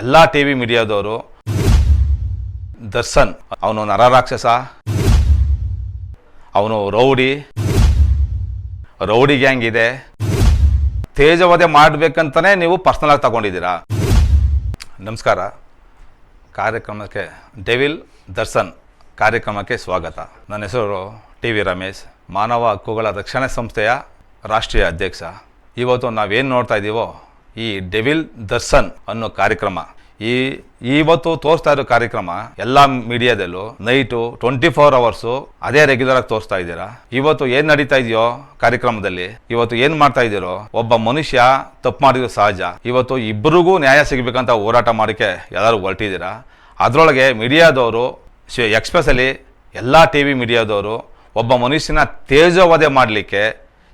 ಎಲ್ಲ T V ಮೀಡಿಯಾದವರು Darshan, ಅವನು ನರರಾಕ್ಷಸ ಅವನು ರೌಡಿ ರೌಡಿ ಗ್ಯಾಂಗ್ ಇದೆ. ತೇಜವಧೆ ಮಾಡಬೇಕಂತಲೇ ನೀವು ಪರ್ಸ್ನಲಾಗಿ ತಗೊಂಡಿದ್ದೀರಾ? ನಮಸ್ಕಾರ. ಕಾರ್ಯಕ್ರಮಕ್ಕೆ ಡೆವಿಲ್ ದರ್ಶನ್ ಕಾರ್ಯಕ್ರಮಕ್ಕೆ ಸ್ವಾಗತ. ನನ್ನ ಹೆಸರು ಟಿ ವಿ ರಮೇಶ್, ಮಾನವ ಹಕ್ಕುಗಳ ರಕ್ಷಣೆ ಸಂಸ್ಥೆಯ ರಾಷ್ಟ್ರೀಯ ಅಧ್ಯಕ್ಷ. ಇವತ್ತು ನಾವೇನು ನೋಡ್ತಾ ಇದ್ದೀವೋ ಈ ಡೆವಿಲ್ ದರ್ಶನ್ ಅನ್ನೋ ಕಾರ್ಯಕ್ರಮ. ಈ ಇವತ್ತು ತೋರಿಸ್ತಾ ಇರೋ ಕಾರ್ಯಕ್ರಮ ಎಲ್ಲ ಮೀಡಿಯಾದಲ್ಲೂ ನೈಟು ಟ್ವೆಂಟಿ ಫೋರ್ ಅವರ್ಸು ಅದೇ ರೆಗ್ಯುಲರ್ ಆಗಿ ತೋರಿಸ್ತಾ ಇದ್ದೀರಾ? ಇವತ್ತು ಏನು ನಡೀತಾ ಇದೆಯೋ ಕಾರ್ಯಕ್ರಮದಲ್ಲಿ, ಇವತ್ತು ಏನು ಮಾಡ್ತಾ ಇದ್ದೀರೋ ಒಬ್ಬ ಮನುಷ್ಯ ತಪ್ಪು ಮಾಡಿದ್ರು ಸಹಜ. ಇವತ್ತು ಇಬ್ಬರಿಗೂ ನ್ಯಾಯ ಸಿಗಬೇಕಂತ ಹೋರಾಟ ಮಾಡೋಕ್ಕೆ ಎಲ್ಲರೂ ಹೊರಟಿದ್ದೀರಾ? ಅದರೊಳಗೆ ಮೀಡಿಯಾದವರು ಎಕ್ಸ್ಪ್ರೆಸಲ್ಲಿ ಎಲ್ಲ ಟಿ ವಿ ಮೀಡಿಯಾದವರು ಒಬ್ಬ ಮನುಷ್ಯನ ತೇಜೋವಧೆ ಮಾಡಲಿಕ್ಕೆ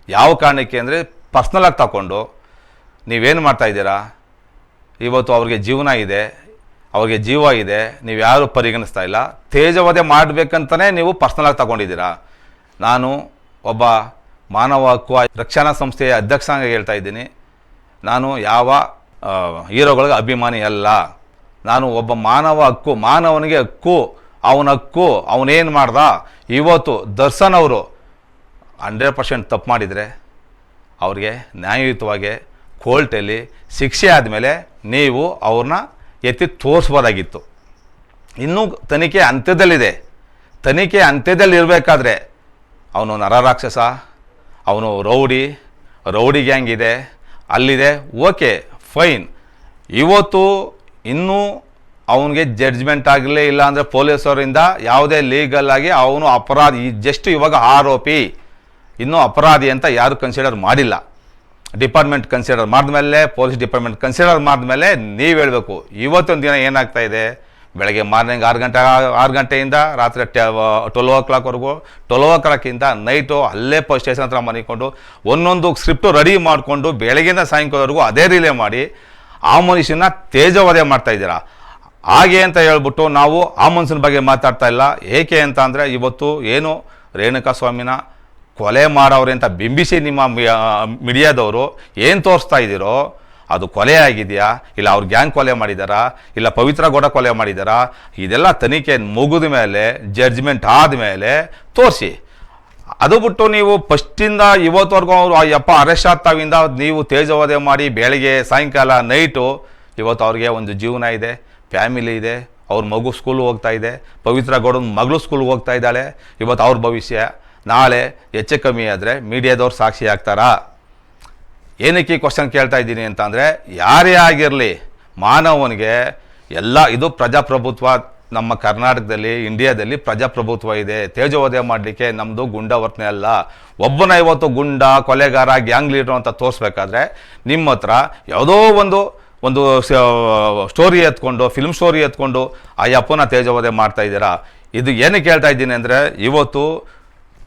ಯಾವ ಕಾರಣಕ್ಕೆ ಅಂದರೆ ಪರ್ಸ್ನಲಾಗಿ ತಗೊಂಡು ನೀವೇನು ಮಾಡ್ತಾ ಇದ್ದೀರಾ? ಇವತ್ತು ಅವ್ರಿಗೆ ಜೀವನ ಇದೆ, ಅವ್ರಿಗೆ ಜೀವ ಇದೆ, ನೀವು ಯಾರು ಪರಿಗಣಿಸ್ತಾ ಇಲ್ಲ. ತೇಜವಧೆ ಮಾಡಬೇಕಂತಲೇ ನೀವು ಪರ್ಸ್ನಲಾಗಿ ತಗೊಂಡಿದ್ದೀರಾ? ನಾನು ಒಬ್ಬ ಮಾನವ ಹಕ್ಕು ರಕ್ಷಣಾ ಸಂಸ್ಥೆಯ ಅಧ್ಯಕ್ಷನಾಗಿ ಹೇಳ್ತಾ ಇದ್ದೀನಿ. ನಾನು ಯಾವ ಹೀರೋಗಳಿಗೆ ಅಭಿಮಾನಿ ಅಲ್ಲ. ನಾನು ಒಬ್ಬ ಮಾನವ ಹಕ್ಕು, ಮಾನವನಿಗೆ ಹಕ್ಕು, ಅವನ ಹಕ್ಕು, ಅವನೇನು ಮಾಡ್ದ? ಇವತ್ತು ದರ್ಶನ್ ಅವರು ಹಂಡ್ರೆಡ್ ಪರ್ಸೆಂಟ್ ತಪ್ಪು ಮಾಡಿದರೆ, ಅವ್ರಿಗೆ ನ್ಯಾಯಯುತವಾಗಿ ಕೋರ್ಟಲ್ಲಿ ಶಿಕ್ಷೆ ಆದಮೇಲೆ ನೀವು ಅವ್ರನ್ನ ಎತ್ತಿ ತೋರಿಸ್ಬೋದಾಗಿತ್ತು. ಇನ್ನೂ ತನಿಖೆ ಅಂತ್ಯದಲ್ಲಿದೆ. ತನಿಖೆ ಅಂತ್ಯದಲ್ಲಿ ಇರಬೇಕಾದ್ರೆ ಅವನು ನರರಾಕ್ಷಸ, ಅವನು ರೌಡಿ ರೌಡಿ ಗ್ಯಾಂಗ್ ಇದೆ, ಅಲ್ಲಿದೆ, ಓಕೆ, ಫೈನ್. ಇವತ್ತು ಇನ್ನೂ ಅವನಿಗೆ ಜಡ್ಜ್ಮೆಂಟ್ ಆಗಲೇ ಇಲ್ಲ ಅಂದರೆ ಪೊಲೀಸರಿಂದ ಯಾವುದೇ ಲೀಗಲ್ ಆಗಿ ಅವನು ಅಪರಾಧಿ ಜಸ್ಟ್ ಇವಾಗ ಆರೋಪಿ, ಇನ್ನೂ ಅಪರಾಧಿ ಅಂತ ಯಾರು ಕನ್ಸಿಡರ್ ಮಾಡಿಲ್ಲ. ಡಿಪಾರ್ಟ್ಮೆಂಟ್ ಕನ್ಸಿಡರ್ ಮಾಡಿದ್ಮೇಲೆ, ಪೊಲೀಸ್ ಡಿಪಾರ್ಟ್ಮೆಂಟ್ ಕನ್ಸಿಡರ್ ಮಾಡಿದ್ಮೇಲೆ ನೀವು ಹೇಳಬೇಕು. ಇವತ್ತೊಂದು ದಿನ ಏನಾಗ್ತಾ ಇದೆ? ಬೆಳಗ್ಗೆ ಮಾರ್ನಿಂಗ್ ಆರು ಗಂಟೆ, ಆರು ಗಂಟೆಯಿಂದ ರಾತ್ರಿ ಟ್ವೆಲ್ ಓ ಕ್ಲಾಕ್ವರೆಗೂ ಟ್ವೆಲ್ ಓ ಕ್ಲಾಕಿಂದ ನೈಟು ಅಲ್ಲೇ ಪೋಸ್ಟ್ ಸ್ಟೇಷನ್ ಹತ್ರ ಮನಿಕೊಂಡು ಒಂದೊಂದು ಸ್ಕ್ರಿಪ್ಟು ರೆಡಿ ಮಾಡಿಕೊಂಡು ಬೆಳಗ್ಗೆಯಿಂದ ಸಾಯಂಕಾಲವರೆಗೂ ಅದೇ ರಿಲೇ ಮಾಡಿ, ಆ ಮನುಷ್ಯನ ತೇಜವಧೆ ಮಾಡ್ತಾ ಇದ್ದೀರಾ? ಹಾಗೆ ಅಂತ ಹೇಳ್ಬಿಟ್ಟು ನಾವು ಆ ಮನುಷ್ಯನ ಬಗ್ಗೆ ಮಾತಾಡ್ತಾ ಇಲ್ಲ. ಏಕೆ ಅಂತ ಇವತ್ತು ಏನು ರೇಣುಕಾ ಸ್ವಾಮಿನ ಕೊಲೆ ಮಾಡೋವ್ರೆ ಅಂತ ಬಿಂಬಿಸಿ ನಿಮ್ಮ ಮೀಡಿಯಾದವರು ಏನು ತೋರಿಸ್ತಾ ಇದ್ದೀರೋ ಅದು ಕೊಲೆ ಆಗಿದೆಯಾ? ಇಲ್ಲ ಅವ್ರ ಗ್ಯಾಂಗ್ ಕೊಲೆ ಮಾಡಿದಾರಾ? ಇಲ್ಲ ಪವಿತ್ರ ಗೌಡ ಕೊಲೆ ಮಾಡಿದಾರಾ? ಇದೆಲ್ಲ ತನಿಖೆ ಮುಗಿದ ಮೇಲೆ ಜಡ್ಜ್ಮೆಂಟ್ ಆದಮೇಲೆ ತೋರಿಸಿ. ಅದು ಬಿಟ್ಟು ನೀವು ಫಸ್ಟಿಂದ ಇವತ್ತವರೆಗೂ ಅವರು ಯಪ್ಪ ಅರೆಸ್ಟ್ ಆಗ್ತಾವಿಂದ ನೀವು ತೇಜವಧೆ ಮಾಡಿ ಬೆಳಗ್ಗೆ, ಸಾಯಂಕಾಲ ನೈಟು ಇವತ್ತು ಅವ್ರಿಗೆ ಒಂದು ಜೀವನ ಇದೆ ಫ್ಯಾಮಿಲಿ ಇದೆ, ಅವ್ರ ಮಗು ಸ್ಕೂಲ್ಗೆ ಹೋಗ್ತಾ ಇದೆ, ಪವಿತ್ರ ಗೌಡನ ಮಗಳು ಸ್ಕೂಲ್ಗೆ ಹೋಗ್ತಾ ಇದ್ದಾಳೆ, ಇವತ್ತು ಅವ್ರ ಭವಿಷ್ಯ. ನಾಳೆ ಹೆಚ್ಚು ಕಮ್ಮಿ ಆದರೆ ಮೀಡಿಯಾದವ್ರು ಸಾಕ್ಷಿ ಆಗ್ತಾರಾ? ಏನಕ್ಕೆ ಈ ಕ್ವಶನ್ ಕೇಳ್ತಾ ಇದ್ದೀನಿ ಅಂತಂದರೆ, ಯಾರೇ ಆಗಿರಲಿ ಮಾನವನಿಗೆ ಎಲ್ಲ, ಇದು ಪ್ರಜಾಪ್ರಭುತ್ವ, ನಮ್ಮ ಕರ್ನಾಟಕದಲ್ಲಿ, ಇಂಡಿಯಾದಲ್ಲಿ ಪ್ರಜಾಪ್ರಭುತ್ವ ಇದೆ. ತೇಜೋವಧೆ ಮಾಡಲಿಕ್ಕೆ ನಮ್ಮದು ಗುಂಡ ವರ್ತನೆ ಅಲ್ಲ. ಒಬ್ಬನ ಇವತ್ತು ಗುಂಡ, ಕೊಲೆಗಾರ, ಗ್ಯಾಂಗ್ ಲೀಡರ್ ಅಂತ ತೋರಿಸ್ಬೇಕಾದ್ರೆ ನಿಮ್ಮ ಹತ್ರ ಯಾವುದೋ ಒಂದು ಒಂದು ಸ್ಟೋರಿ ಎತ್ಕೊಂಡು ಫಿಲ್ಮ್ ಸ್ಟೋರಿ ಎತ್ಕೊಂಡು, ಆ ಅಪ್ಪನ ತೇಜೋವಧೆ ಮಾಡ್ತಾ ಇದ್ದೀರಾ? ಇದು ಏನಕ್ಕೆ ಹೇಳ್ತಾ ಇದ್ದೀನಿ ಅಂದರೆ, ಇವತ್ತು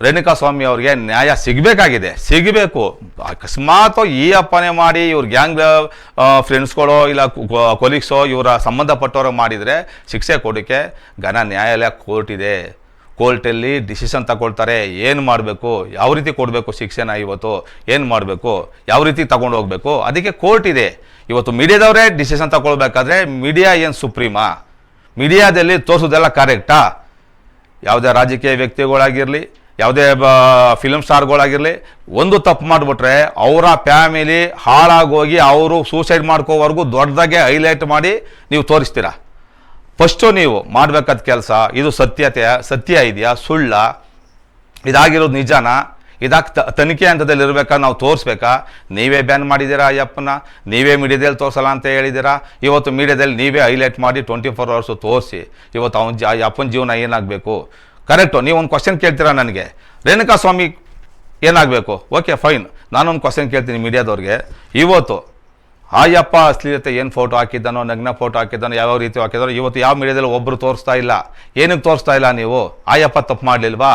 ರೇಣುಕಾ ಸ್ವಾಮಿ ಅವ್ರಿಗೆ ನ್ಯಾಯ ಸಿಗಬೇಕಾಗಿದೆ. ಸಿಗಬೇಕು. ಅಕಸ್ಮಾತ್ ಈ ಅಪ್ಪನೆ ಮಾಡಿ ಇವ್ರ ಗ್ಯಾಂಗ್ ಫ್ರೆಂಡ್ಸ್ಗಳೋ ಇಲ್ಲ ಕೊಲೀಗ್ಸೋ ಇವರ ಸಂಬಂಧಪಟ್ಟವರು ಮಾಡಿದರೆ ಶಿಕ್ಷೆ ಕೊಡೋಕ್ಕೆ ಘನ ನ್ಯಾಯಾಲಯ ಕೋರ್ಟ್ ಇದೆ. ಕೋರ್ಟಲ್ಲಿ ಡಿಸಿಷನ್ ತಗೊಳ್ತಾರೆ. ಏನು ಮಾಡಬೇಕು? ಯಾವ ರೀತಿ ಕೊಡಬೇಕು ಶಿಕ್ಷೆನ ಇವತ್ತು? ಏನು ಮಾಡಬೇಕು? ಯಾವ ರೀತಿ ತಗೊಂಡು ಹೋಗಬೇಕು? ಅದಕ್ಕೆ ಕೋರ್ಟ್ ಇದೆ. ಇವತ್ತು ಮೀಡಿಯಾದವರೇ ಡಿಸಿಷನ್ ತಗೊಳ್ಬೇಕಾದ್ರೆ ಮೀಡಿಯಾ ಏನು ಸುಪ್ರೀಮಾ? ಮೀಡಿಯಾದಲ್ಲಿ ತೋರಿಸೋದೆಲ್ಲ ಕರೆಕ್ಟಾ ಯಾವುದೇ ರಾಜಕೀಯ ವ್ಯಕ್ತಿಗಳಾಗಿರಲಿ ಯಾವುದೇ ಫಿಲ್ಮ್ ಸ್ಟಾರ್ಗಳಾಗಿರಲಿ ಒಂದು ತಪ್ಪು ಮಾಡಿಬಿಟ್ರೆ ಅವರ ಫ್ಯಾಮಿಲಿ ಹಾಳಾಗೋಗಿ ಅವರು ಸೂಸೈಡ್ ಮಾಡ್ಕೋವರೆಗೂ ದೊಡ್ಡದಾಗೆ ಹೈಲೈಟ್ ಮಾಡಿ ನೀವು ತೋರಿಸ್ತೀರಾ? ಫಸ್ಟು ನೀವು ಮಾಡಬೇಕಾದ ಕೆಲಸ, ಇದು ಸತ್ಯತೆ, ಸತ್ಯ ಇದೆಯಾ, ಸುಳ್ಳ, ಇದಾಗಿರೋದು ನಿಜಾನ? ಇದಾಗಿ ತನಿಖೆ ಹಂತದಲ್ಲಿ ಇರಬೇಕಾ, ನಾವು ತೋರಿಸ್ಬೇಕಾ? ನೀವೇ ಬ್ಯಾನ್ ಮಾಡಿದ್ದೀರಾ ಅಯ್ಯಪ್ಪನ? ನೀವೇ ಮೀಡಿಯಾದಲ್ಲಿ ತೋರಿಸಲ್ಲ ಅಂತ ಹೇಳಿದ್ದೀರಾ? ಇವತ್ತು ಮೀಡಿಯಾದಲ್ಲಿ ನೀವೇ ಹೈಲೈಟ್ ಮಾಡಿ ಟ್ವೆಂಟಿ ಫೋರ್ ಅವರ್ಸು ತೋರಿಸಿ, ಇವತ್ತು ಅವನ ಜ ಅಪ್ಪನ ಜೀವನ ಏನಾಗಬೇಕು? ಕರೆಕ್ಟು ನೀವು ಒಂದು ಕ್ವಶನ್ ಕೇಳ್ತೀರಾ ನನಗೆ? ರೇಣುಕಾ ಸ್ವಾಮಿ ಏನಾಗಬೇಕು? ಓಕೆ ಫೈನ್ ನಾನೊಂದು ಕ್ವಶನ್ ಕೇಳ್ತೀನಿ ಮೀಡಿಯಾದವ್ರಿಗೆ. ಇವತ್ತು ಆಯಪ್ಪ ಅಶ್ಲೀಲತೆ ಏನು ಫೋಟೋ ಹಾಕಿದ್ದಾನೋ, ನಗ್ನ ಫೋಟೋ ಹಾಕಿದ್ದಾನೋ ಯಾವ ರೀತಿ ಹಾಕಿದಾನೋ ಇವತ್ತು ಯಾವ ಮೀಡಿಯಾದಲ್ಲಿ ಒಬ್ಬರು ತೋರಿಸ್ತಾ ಇಲ್ಲ? ಏನಕ್ಕೆ ತೋರಿಸ್ತಾ ಇಲ್ಲ ನೀವು? ಆಯಪ್ಪ ತಪ್ಪು ಮಾಡಲಿಲ್ವಾ?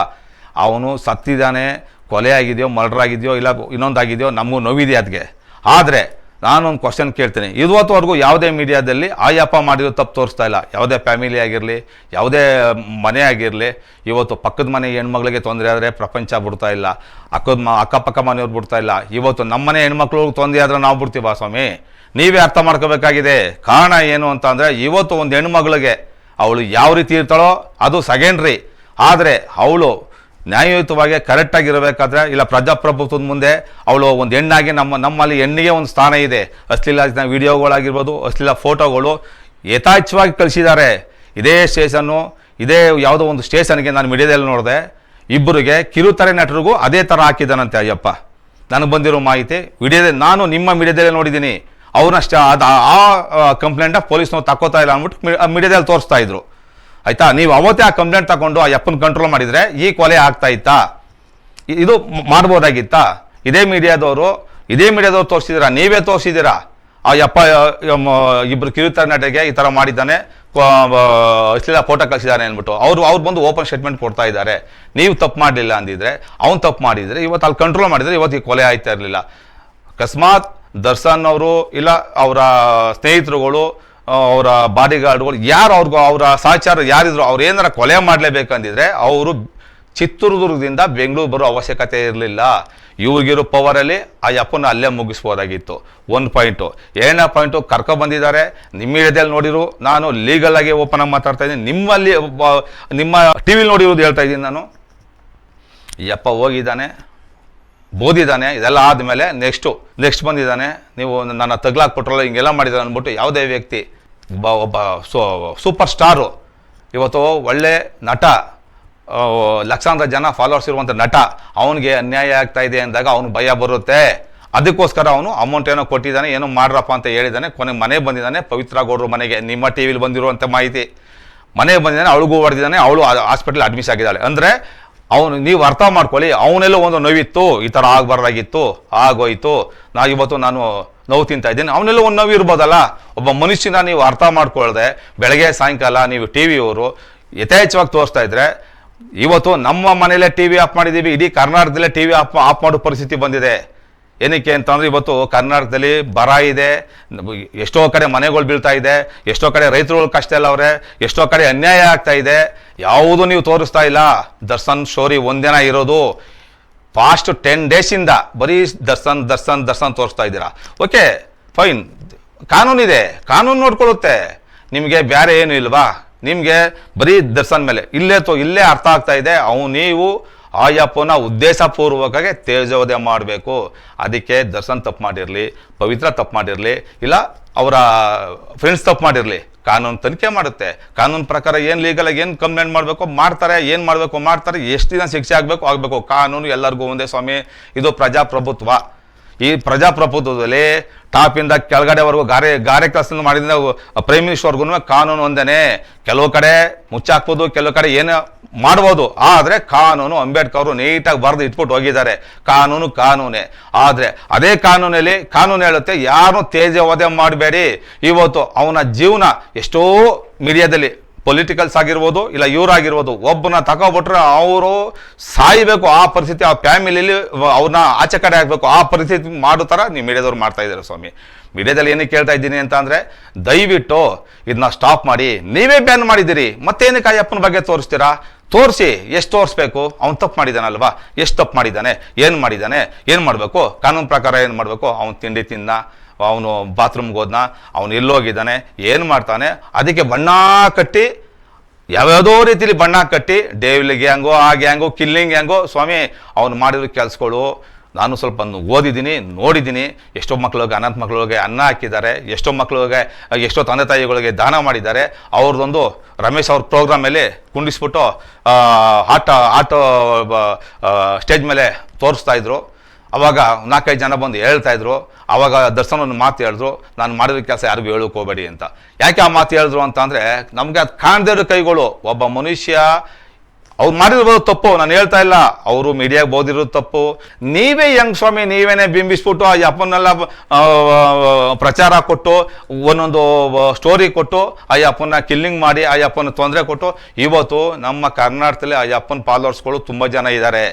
ಅವನು ಸತ್ತಿದ್ದಾನೆ, ಕೊಲೆ ಆಗಿದೆಯೋ ಮರ್ಡರ್ ಆಗಿದೆಯೋ, ಇಲ್ಲ ಇನ್ನೊಂದಾಗಿದೆಯೋ, ನಮಗೂ ನೋವಿದೆ ಅದಕ್ಕೆ ಆದರೆ ನಾನೊಂದು ಕ್ವಶನ್ ಕೇಳ್ತೀನಿ. ಇವತ್ತುವರೆಗೂ ಯಾವುದೇ ಮೀಡಿಯಾದಲ್ಲಿ ಆಯಪ್ಪ ಮಾಡಿರೋ ತಪ್ಪು ತೋರಿಸ್ತಾ ಇಲ್ಲ. ಯಾವುದೇ ಫ್ಯಾಮಿಲಿ ಆಗಿರಲಿ, ಯಾವುದೇ ಮನೆ ಆಗಿರಲಿ, ಇವತ್ತು ಪಕ್ಕದ ಮನೆ ಹೆಣ್ಮಕ್ಳಿಗೆ ತೊಂದರೆ ಆದರೆ ಪ್ರಪಂಚ ಬಿಡ್ತಾ ಇಲ್ಲ. ಅಕ್ಕದ ಮ, ಅಕ್ಕಪಕ್ಕ ಮನೆಯವ್ರು ಬಿಡ್ತಾ ಇಲ್ಲ. ಇವತ್ತು ನಮ್ಮನೆ ಹೆಣ್ಮಕ್ಳು ತೊಂದರೆ ಆದರೆ ನಾವು ಬಿಡ್ತೀವ ಸ್ವಾಮಿ? ನೀವೇ ಅರ್ಥ ಮಾಡ್ಕೋಬೇಕಾಗಿದೆ. ಕಾರಣ ಏನು ಅಂತ ಅಂದರೆ, ಇವತ್ತು ಒಂದು ಹೆಣ್ಮಗಳಿಗೆ ಅವಳು ಯಾವ ರೀತಿ ಇರ್ತಾಳೋ ಅದು ಸೆಕೆಂಡ್ರಿ ಆದರೆ ಅವಳು ನ್ಯಾಯಯುತವಾಗಿ ಕರೆಕ್ಟಾಗಿರಬೇಕಾದ್ರೆ ಇಲ್ಲ ಪ್ರಜಾಪ್ರಭುತ್ವದ ಮುಂದೆ ಅವಳು ಒಂದು ಹೆಣ್ಣಾಗಿ ನಮ್ಮ ನಮ್ಮಲ್ಲಿ ಹೆಣ್ಣಿಗೆ ಒಂದು ಸ್ಥಾನ ಇದೆ. ಅಶ್ಲೀಲ ವಿಡಿಯೋಗಳಾಗಿರ್ಬೋದು, ಅಶ್ಲೀಲ ಫೋಟೋಗಳು ಯಥಾಚ್ಛವಾಗಿ ಕಳಿಸಿದ್ದಾರೆ. ಇದೇ ಸ್ಟೇಷನ್ನು ಇದೇ ಯಾವುದೋ ಒಂದು ಸ್ಟೇಷನ್ಗೆ ನಾನು ಮೀಡಿಯಾದಲ್ಲಿ ನೋಡಿದೆ. ಇಬ್ಬರಿಗೆ ಕಿರುತೆರೆ ನಟರಿಗೂ ಅದೇ ಥರ ಹಾಕಿದ್ದಾನಂತೆ ಅಯ್ಯಪ್ಪ. ನನಗೆ ಬಂದಿರೋ ಮಾಹಿತಿ ವಿಡಿಯೋದಲ್ಲಿ ನಾನು ನಿಮ್ಮ ಮೀಡಿಯಾದಲ್ಲೇ ನೋಡಿದ್ದೀನಿ. ಅವ್ರನ್ನಷ್ಟೇ ಅದು ಆ ಕಂಪ್ಲೇಂಟ ಪೊಲೀಸ್ನವ್ರು ತಕ್ಕೋತಾ ಇಲ್ಲ ಅಂದ್ಬಿಟ್ಟು ಮೀಡಿಯಾದಲ್ಲಿ ತೋರಿಸ್ತಾ ಇದ್ರು. ಆಯ್ತಾ? ನೀವು ಅವತ್ತೇ ಆ ಕಂಪ್ಲೇಂಟ್ ತಗೊಂಡು ಆ ಯಪ್ಪನ ಕಂಟ್ರೋಲ್ ಮಾಡಿದರೆ ಈ ಕೊಲೆ ಆಗ್ತಾ ಇತ್ತಾ? ಇದು ಮಾಡ್ಬೋದಾಗಿತ್ತಾ? ಇದೇ ಮೀಡಿಯಾದವರು, ಇದೇ ಮೀಡಿಯಾದವ್ರು ತೋರಿಸಿದ್ದೀರಾ? ನೀವೇ ತೋರಿಸಿದ್ದೀರಾ? ಆ ಯಪ್ಪ ಇಬ್ಬರು ಕಿರುತೆರೆ ನಟಿಗೆ ಈ ಥರ ಮಾಡಿದ್ದಾನೆ ಇಷ್ಟೆಲ್ಲ ಫೋಟೋ ಕಳಿಸಿದ್ದಾನೆ ಅಂದ್ಬಿಟ್ಟು. ಅವರು, ಅವ್ರು ಬಂದು ಓಪನ್ ಸ್ಟೇಟ್ಮೆಂಟ್ ಕೊಡ್ತಾ ಇದ್ದಾರೆ. ನೀವು ತಪ್ಪು ಮಾಡಲಿಲ್ಲ ಅಂದಿದ್ರೆ, ಅವ್ನು ತಪ್ಪು ಮಾಡಿದರೆ, ಇವತ್ತು ಅಲ್ಲಿ ಕಂಟ್ರೋಲ್ ಮಾಡಿದರೆ ಇವತ್ತು ಈ ಕೊಲೆ ಆಯ್ತಾ ಇರಲಿಲ್ಲ. ಅಕಸ್ಮಾತ್ ದರ್ಶನ್ ಅವರು, ಇಲ್ಲ, ಅವರ, ಸ್ನೇಹಿತರುಗಳು ಅವರ ಬಾಡಿ ಗಾರ್ಡ್ಗಳು ಯಾರು ಅವ್ರಿಗೂ ಅವರ ಸಹಚಾರ ಯಾರಿದ್ರು ಅವ್ರು ಏನಾರ ಕೊಲೆ ಮಾಡಲೇಬೇಕಂದಿದ್ರೆ ಅವರು ಚಿತ್ರದುರ್ಗದಿಂದ ಬೆಂಗಳೂರು ಬರೋ ಅವಶ್ಯಕತೆ ಇರಲಿಲ್ಲ. ಇವ್ರಿಗಿರೋ ಪವರಲ್ಲಿ ಆ ಯಪ್ಪನ ಅಲ್ಲೇ ಮುಗಿಸ್ಬೋದಾಗಿತ್ತು. ಒಂದು ಪಾಯಿಂಟು ಏನೇ ಪಾಯಿಂಟು ಕರ್ಕೊ ಬಂದಿದ್ದಾರೆ. ನಿಮ್ಮ ಹಿಡಿದಲ್ಲಿ ನೋಡಿರು, ನಾನು ಲೀಗಲ್ ಆಗಿ ಓಪನ್ ಆಗಿ ಮಾತಾಡ್ತಾ ಇದ್ದೀನಿ. ನಿಮ್ಮಲ್ಲಿ, ನಿಮ್ಮ ಟಿ ವಿಲಿ ನೋಡಿರೋದು ಹೇಳ್ತಾ ಇದ್ದೀನಿ ನಾನು. ಯಪ್ಪ ಹೋಗಿದ್ದಾನೆ. ಬೋದಿದ್ದಾನೆ ಇದೆಲ್ಲ ಆದಮೇಲೆ ನೆಕ್ಸ್ಟು ನೆಕ್ಸ್ಟ್ ಬಂದಿದ್ದಾನೆ. ನೀವು ನನ್ನ ತಗ್ಲಾಕ್ಬಿಟ್ರಲ್ಲ ಹಿಂಗೆಲ್ಲ ಮಾಡಿದ್ದಾರೆ ಅಂದ್ಬಿಟ್ಟು ಯಾವುದೇ ವ್ಯಕ್ತಿ, ಒಬ್ಬ ಒಬ್ಬ ಸೂಪರ್ ಸ್ಟಾರು ಇವತ್ತು ಒಳ್ಳೆ ನಟ ಲಕ್ಷಾಂತರ ಜನ ಫಾಲೋವರ್ಸ್ ಇರುವಂಥ ನಟ, ಅವನಿಗೆ ಅನ್ಯಾಯ ಆಗ್ತಾ ಇದೆ ಅಂದಾಗ ಅವನು ಭಯ ಬರುತ್ತೆ. ಅದಕ್ಕೋಸ್ಕರ ಅವನು ಅಮೌಂಟ್ ಏನೋ ಕೊಟ್ಟಿದ್ದಾನೆ, ಏನೋ ಮಾಡ್ರಪ್ಪ ಅಂತ ಹೇಳಿದ್ದಾನೆ. ಕೊನೆಗೆ ಮನೆ ಬಂದಿದ್ದಾನೆ, ಪವಿತ್ರ ಗೌಡ್ರ ಮನೆಗೆ. ನಿಮ್ಮ ಟಿ ವಿಲಿ ಬಂದಿರುವಂಥ ಮಾಹಿತಿ. ಮನೆಗೆ ಬಂದಿದ್ದಾನೆ, ಅವಳಿಗೂ ಹೊಡೆದಿದ್ದಾನೆ, ಅವಳು ಹಾಸ್ಪಿಟ್ಲ್ ಅಡ್ಮಿಟ್ ಆಗಿದ್ದಾಳೆ. ಅಂದರೆ ಅವನು ನೀವು ಅರ್ಥ ಮಾಡ್ಕೊಳ್ಳಿ, ಅವನೆಲ್ಲೋ ಒಂದು ನೋವಿತ್ತು, ಈ ಥರ ಆಗಬಾರ್ದಾಗಿತ್ತು, ಆಗೋಯ್ತು ನಾ ಇವತ್ತು ನಾನು ನೋವು ತಿಂತಾ ಇದ್ದೀನಿ, ಅವನೆಲ್ಲ ಒಂದು ನೋವು ಇರ್ಬೋದಲ್ಲ? ಒಬ್ಬ ಮನುಷ್ಯನ ನೀವು ಅರ್ಥ ಮಾಡ್ಕೊಳ್ಳದೆ ಬೆಳಗ್ಗೆ, ಸಾಯಂಕಾಲ ನೀವು ಟಿ ವಿಯವರು ಯಥೇಚ್ಛವಾಗಿ ತೋರಿಸ್ತಾ ಇದ್ರೆ, ಇವತ್ತು ನಮ್ಮ ಮನೆಯಲ್ಲೇ ಟಿ ವಿ ಆಫ್ ಮಾಡಿದ್ದೀವಿ, ಇಡೀ ಕರ್ನಾಟಕದಲ್ಲೇ ಟಿ ವಿ ಆಫ್ ಆಫ್ ಮಾಡೋ ಪರಿಸ್ಥಿತಿ ಬಂದಿದೆ. ಏನಕ್ಕೆ ಅಂತಂದ್ರೆ ಇವತ್ತು ಕರ್ನಾಟಕದಲ್ಲಿ ಬರ ಇದೆ. ಎಷ್ಟೋ ಕಡೆ ಮನೆಗಳು ಬೀಳ್ತಾ ಇದೆ, ಎಷ್ಟೋ ಕಡೆ ರೈತರುಗಳು ಕಷ್ಟ ಇಲ್ಲ ಅವ್ರೆ, ಎಷ್ಟೋ ಕಡೆ ಅನ್ಯಾಯ ಆಗ್ತಾ ಇದೆ. ಯಾವುದು ನೀವು ತೋರಿಸ್ತಾ ಇಲ್ಲ. ದರ್ಶನ್ ಸ್ಟೋರಿ ಒಂದಿನ ಇರೋದು. ಫಾಸ್ಟ್ ಟೆನ್ ಡೇಸಿಂದ ಬರೀ ದರ್ಶನ್ ದರ್ಶನ್ ದರ್ಶನ್ ತೋರಿಸ್ತಾ ಇದ್ದೀರಾ. ಓಕೆ ಫೈನ್ ಕಾನೂನಿದೆ ಕಾನೂನು ನೋಡ್ಕೊಳ್ಳುತ್ತೆ. ನಿಮಗೆ ಬೇರೆ ಏನು ಇಲ್ವಾ? ನಿಮಗೆ ಬರೀ ದರ್ಶನ್ ಮೇಲೆ. ಇಲ್ಲೇ ತೋ, ಇಲ್ಲೇ ಅರ್ಥ ಆಗ್ತಾ ಇದೆ. ಅವು ನೀವು ಆಯಪ್ಪನ ಉದ್ದೇಶಪೂರ್ವಕವಾಗಿ ತೇಜೋದಯ ಮಾಡಬೇಕು. ಅದಕ್ಕೆ ದರ್ಶನ್ ತಪ್ಪು ಮಾಡಿರಲಿ, ಪವಿತ್ರ ತಪ್ಪು ಮಾಡಿರಲಿ, ಇಲ್ಲ ಅವರ ಫ್ರೆಂಡ್ಸ್ ತಪ್ಪು ಮಾಡಿರಲಿ. ಕಾನೂನು ತನಿಖೆ ಮಾಡುತ್ತೆ. ಕಾನೂನು ಪ್ರಕಾರ ಏನು ಲೀಗಲಾಗಿ ಏನು ಕಂಪ್ಲೇಂಟ್ ಮಾಡಬೇಕು ಮಾಡ್ತಾರೆ, ಏನು ಮಾಡಬೇಕು ಮಾಡ್ತಾರೆ, ಎಷ್ಟು ದಿನ ಶಿಕ್ಷೆ ಆಗಬೇಕು ಆಗಬೇಕು. ಕಾನೂನು ಎಲ್ಲರಿಗೂ ಒಂದೇ ಸ್ವಾಮಿ, ಇದು ಪ್ರಜಾಪ್ರಭುತ್ವ. ಈ ಪ್ರಜಾಪ್ರಭುತ್ವದಲ್ಲಿ ಟಾಪಿಂದ ಕೆಳಗಡೆವರೆಗೂ ಗಾರೆ ಗಾರೆ ಕೆಲಸ ಮಾಡಿದ ಪ್ರೈಮ್ ಮಿನಿಸ್ಟರ್ಗೂ ಕಾನೂನು ಒಂದೇ ಕೆಲವು ಕಡೆ ಮುಚ್ಚಾಕ್ಬೋದು, ಕೆಲವು ಕಡೆ ಏನು ಮಾಡ್ಬೋದು. ಆದರೆ ಕಾನೂನು ಅಂಬೇಡ್ಕರ್ ಅವರು ನೀಟಾಗಿ ಬರೆದು ಇಟ್ಬಿಟ್ಟು ಹೋಗಿದ್ದಾರೆ. ಕಾನೂನು ಕಾನೂನೇ. ಆದರೆ ಅದೇ ಕಾನೂನಲ್ಲಿ ಕಾನೂನು ಹೇಳುತ್ತೆ, ಯಾರನ್ನು ತೇಜ ವಧೆ ಮಾಡಬೇಡಿ. ಇವತ್ತು ಅವನ ಜೀವನ ಎಷ್ಟೋ ಮೀಡಿಯಾದಲ್ಲಿ ಪೊಲಿಟಿಕಲ್ಸ್ ಆಗಿರ್ಬೋದು, ಇಲ್ಲ ಇವರಾಗಿರ್ಬೋದು ಒಬ್ಬನ ತಗೊಬಿಟ್ರೆ ಅವರು ಸಾಯಬೇಕು. ಆ ಪರಿಸ್ಥಿತಿ, ಆ ಫ್ಯಾಮಿಲಿಯಲ್ಲಿ ಅವ್ರನ್ನ ಆಚೆ ಕಡೆ ಆಗಬೇಕು ಆ ಪರಿಸ್ಥಿತಿ ಮಾಡೋ ಥರ ನೀವು ಮೀಡಿಯಾದವ್ರು ಮಾಡ್ತಾ ಇದ್ದಾರೆ ಸ್ವಾಮಿ? ಮೀಡಿಯಾದಲ್ಲಿ ಏನಕ್ಕೆ ಕೇಳ್ತಾ ಇದ್ದೀನಿ ಅಂತ ಅಂದರೆ, ದಯವಿಟ್ಟು ಇದನ್ನ ಸ್ಟಾಪ್ ಮಾಡಿ. ನೀವೇ ಬ್ಯಾನ್ ಮಾಡಿದ್ದೀರಿ. ಮತ್ತೇನಕ್ಕೆ ಅಯ್ಯಪ್ಪನ ಬಗ್ಗೆ ತೋರಿಸ್ತೀರಾ? ತೋರಿಸಿ, ಎಷ್ಟು ತೋರಿಸ್ಬೇಕು? ಅವ್ನು ತಪ್ಪು ಮಾಡಿದ್ದಾನಲ್ವಾ ಎಷ್ಟು ತಪ್ಪು ಮಾಡಿದ್ದಾನೆ ಏನು ಮಾಡಿದ್ದಾನೆ ಏನು ಮಾಡಬೇಕು? ಕಾನೂನು ಪ್ರಕಾರ ಏನು ಮಾಡಬೇಕು? ಅವ್ನು ತಿಂಡಿ ತಿನ್ನ ಅವನು ಬಾತ್ರೂಮ್ಗೆ ಹೋದ್ನ, ಅವನು ಎಲ್ಲೋಗಿದ್ದಾನೆ, ಏನು ಮಾಡ್ತಾನೆ? ಅದಕ್ಕೆ ಬಣ್ಣ ಕಟ್ಟಿ, ಯಾವ್ಯಾವುದೋ ರೀತಿಲಿ ಬಣ್ಣ ಕಟ್ಟಿ ಡೇವಿಲ್ ಹ್ಯಾಂಗೋ ಆ ಗ್ಯಾಂಗೋ ಕಿಲ್ಲಿಂಗ್ ಹ್ಯಾಂಗೋ ಸ್ವಾಮಿ, ಅವನು ಮಾಡಿರೋ ಕೆಲಸಗಳು ನಾನು ಸ್ವಲ್ಪ ಓದಿದ್ದೀನಿ, ನೋಡಿದ್ದೀನಿ. ಎಷ್ಟೋ ಮಕ್ಕಳಿಗೆ ಅನಾಥ ಮಕ್ಕಳಿಗೆ ಅನ್ನ ಹಾಕಿದ್ದಾರೆ, ಎಷ್ಟೋ ಮಕ್ಕಳಿಗೆ ಎಷ್ಟೋ ತಂದೆ ತಾಯಿಗಳಿಗೆ ದಾನ ಮಾಡಿದ್ದಾರೆ. ಅವ್ರದ್ದೊಂದು ರಮೇಶ್ ಅವ್ರ ಪ್ರೋಗ್ರಾಮಲ್ಲಿ ಕುಂಡಿಸ್ಬಿಟ್ಟು ಆಟ ಆಟ ಸ್ಟೇಜ್ ಮೇಲೆ ತೋರಿಸ್ತಾ ಇದ್ರು. ಅವಾಗ ನಾಲ್ಕೈದು ಜನ ಬಂದು ಹೇಳ್ತಾ ಇದ್ರು. ಅವಾಗ ದರ್ಶನವನ್ನು ಒಂದು ಮಾತು ಹೇಳಿದ್ರು. ನಾನು ಮಾಡಿದ ಕೆಲಸ ಯಾರಿಗೂ ಹೇಳೋಕೆ ಹೋಗಬೇಡಿ ಅಂತ. ಯಾಕೆ ಆ ಮಾತು ಹೇಳಿದ್ರು ಅಂತ ಅಂದರೆ, ನಮಗೆ ಅದು ಕಾಣದೇ ಇರೋ ಕೈಗಳು. ಒಬ್ಬ ಮನುಷ್ಯ ಅವ್ರು ಮಾಡಿರ್ಬೋದು ತಪ್ಪು, ನಾನು ಹೇಳ್ತಾ ಇಲ್ಲ. ಅವರು ಮೀಡಿಯಾಗೆ ಓದಿರೋದು ತಪ್ಪು. ನೀವೇ ಯಂಗ್ ಸ್ವಾಮಿ, ನೀವೇನೆ ಬಿಂಬಿಸ್ಬಿಟ್ಟು ಆ ಅಪ್ಪನ್ನೆಲ್ಲ ಪ್ರಚಾರ ಕೊಟ್ಟು, ಒಂದೊಂದು ಸ್ಟೋರಿ ಕೊಟ್ಟು, ಆ ಅಪ್ಪನ ಕಿಲ್ಲಿಂಗ್ ಮಾಡಿ, ಆ ಅಪ್ಪನ ತೊಂದರೆ ಕೊಟ್ಟು, ಇವತ್ತು ನಮ್ಮ ಕರ್ನಾಟಕದಲ್ಲಿ ಆ ಅಪ್ಪನ ಫಾಲೋವರ್ಸ್ಗಳು ತುಂಬ ಜನ ಇದ್ದಾರೆ